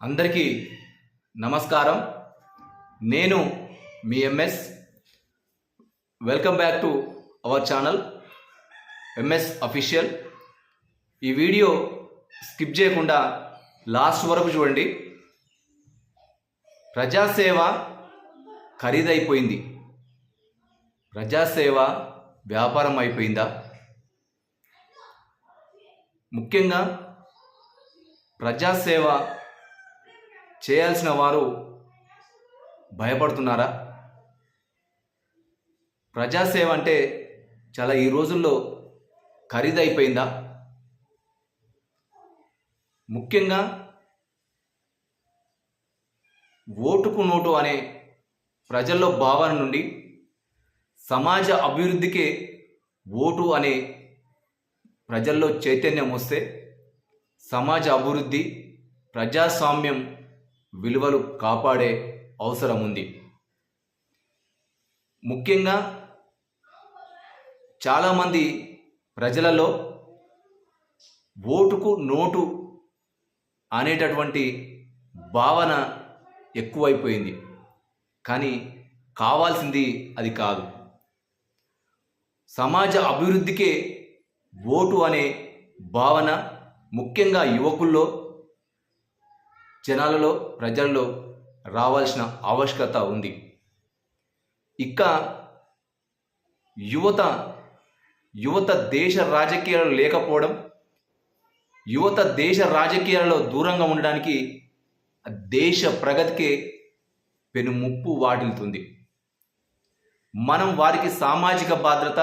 అందరికీ నమస్కారం. నేను మీ MS. Welcome back to our channel MS official. ఈ వీడియో స్కిప్ చేయకుండా లాస్ట్ వరకు చూడండి. ప్రజాసేవ ఖరీదైపోయింది. ప్రజాసేవ వ్యాపారం అయిపోయిందా ముఖ్యంగా ప్రజాసేవ చేయాల్సిన వారు భయపడుతున్నారా? ప్రజాసేవ అంటే చాలా ఈ రోజుల్లో ఖరీదైపోయిందా? ముఖ్యంగా ఓటుకు నోటు అనే ప్రజల్లో భావన నుండి సమాజ అభివృద్ధికే ఓటు అనే ప్రజల్లో చైతన్యం వస్తే సమాజ అభివృద్ధి ప్రజాస్వామ్యం విలువలు కాపాడే అవసరం ఉంది. ముఖ్యంగా చాలామంది ప్రజలలో ఓటుకు నోటు అనేటటువంటి భావన ఎక్కువైపోయింది. కానీ కావాల్సింది అది కాదు. సమాజ అభివృద్ధికే ఓటు అనే భావన ముఖ్యంగా యువకుల్లో జనాలలో ప్రజల్లో రావాల్సిన ఆవశ్యకత ఉంది. ఇక యువత యువత దేశ రాజకీయాలు లేకపోవడం యువత దేశ రాజకీయాలలో దూరంగా ఉండడానికి దేశ ప్రగతికి పెను ముప్పు వాటిల్తుంది మనం వారికి సామాజిక భద్రత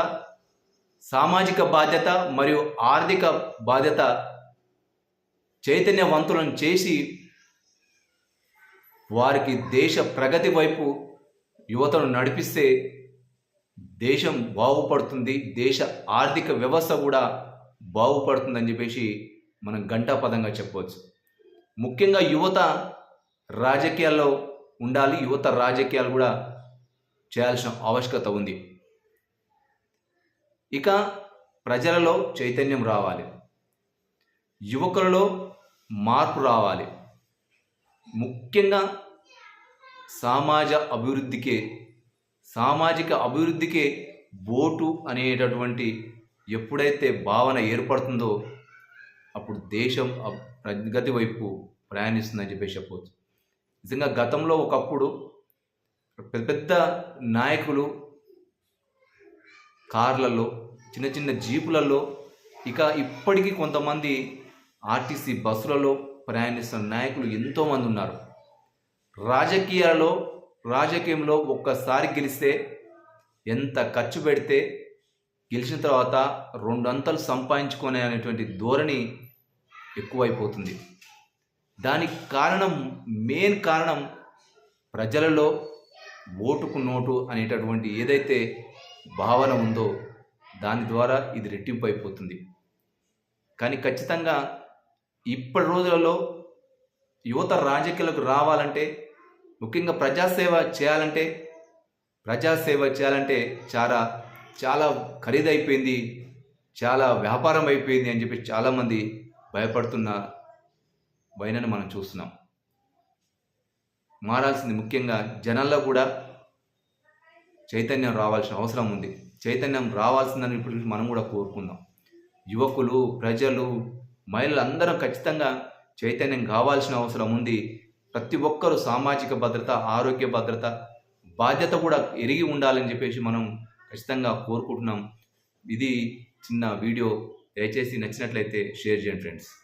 సామాజిక బాధ్యత మరియు ఆర్థిక బాధ్యత చైతన్యవంతులను చేసి వారికి దేశ ప్రగతి వైపు యువతను నడిపిస్తే దేశం బాగుపడుతుంది దేశ ఆర్థిక వ్యవస్థ కూడా బాగుపడుతుందని చెప్పేసి మనం గంటాపదంగా చెప్పవచ్చు. ముఖ్యంగా యువత రాజకీయాల్లో ఉండాలి యువత రాజకీయాలు కూడా చేయాల్సిన ఆవశ్యకత ఉంది. ఇక ప్రజలలో చైతన్యం రావాలి. యువకులలో మార్పు రావాలి. ముఖ్యంగా సమాజ అభివృద్ధికే సామాజిక అభివృద్ధికే ఓటు అనేటటువంటి ఎప్పుడైతే భావన ఏర్పడుతుందో అప్పుడు దేశం ప్రగతి వైపు ప్రయాణిస్తుందని చెప్పేసి చెప్పవచ్చు నిజంగా గతంలో ఒకప్పుడు పెద్ద పెద్ద నాయకులు కార్లలో చిన్న చిన్న జీపులలో ఇక ఇప్పటికీ కొంతమంది ఆర్టీసీ బస్సులలో ప్రయాణిస్తున్న నాయకులు ఎంతోమంది ఉన్నారు. రాజకీయాలలో రాజకీయంలో ఒక్కసారి గెలిస్తే ఎంత ఖర్చు పెడితే గెలిచిన తర్వాత రెండు అంతలు సంపాదించుకునే అనేటువంటి ధోరణి ఎక్కువైపోతుంది. దానికి కారణం మెయిన్ కారణం ప్రజలలో ఓటుకు నోటు అనేటటువంటి ఏదైతే భావన ఉందో దాని ద్వారా ఇది రెట్టింపు అయిపోతుంది. కానీ ఖచ్చితంగా ఇప్పటి రోజులలో యువత రాజకీయాలకు రావాలంటే ముఖ్యంగా ప్రజాసేవ చేయాలంటే ప్రజాసేవ చేయాలంటే చాలా చాలా ఖరీదైపోయింది చాలా వ్యాపారం అయిపోయింది అని చెప్పి చాలామంది భయపడుతున్న భయనని మనం చూస్తున్నాం. మారాల్సింది ముఖ్యంగా జనాల్లో కూడా చైతన్యం రావాల్సిన అవసరం ఉంది. చైతన్యం రావాల్సిందని ఇప్పుడు మనం కూడా కోరుకుందాం. యువకులు ప్రజలు మహిళలు ఖచ్చితంగా చైతన్యం కావాల్సిన అవసరం ఉంది. ప్రతి ఒక్కరూ సామాజిక భద్రత ఆరోగ్య భద్రత బాధ్యత కూడా ఎరిగి ఉండాలని చెప్పేసి మనం ఖచ్చితంగా కోరుకుంటున్నాం. ఇది చిన్న వీడియో. దయచేసి నచ్చినట్లయితే షేర్ చేయండి ఫ్రెండ్స్.